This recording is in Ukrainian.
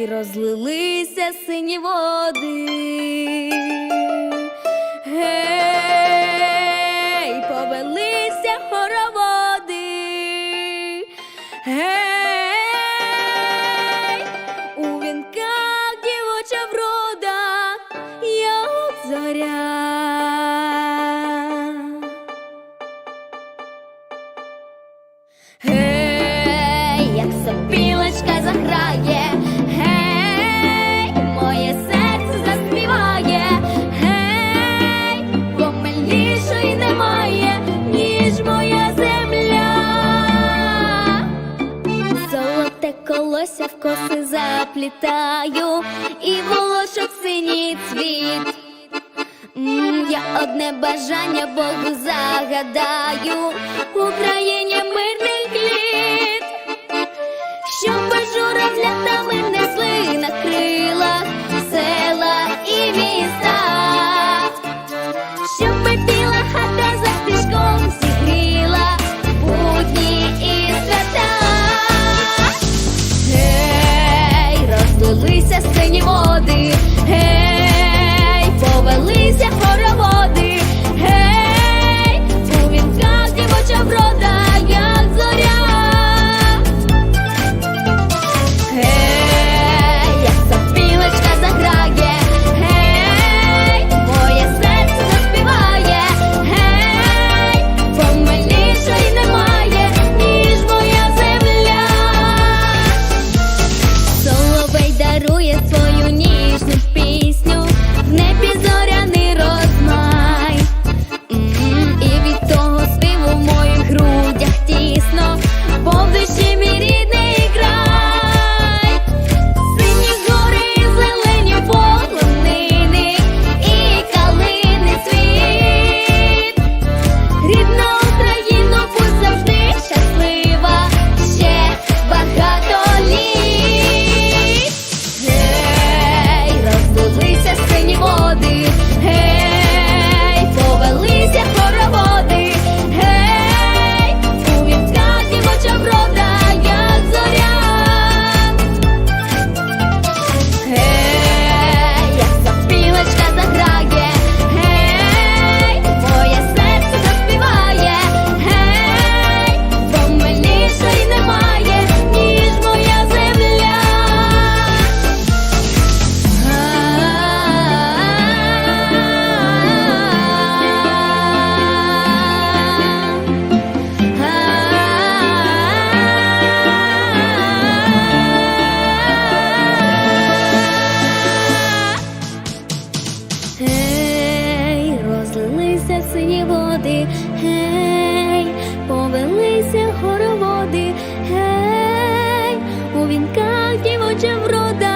і розлилися сині води. Гей, повелися хороводи. Гей, у вінках дівоча врода, як зоря. Hey. плітаю, і волошок синій цвіт. Я одне бажання Богу загадаю. В Україні мирний літ, щоб бажура взлятами несли на крилі води, гей, повелися хороводи, гей, у вінках дівоча врода.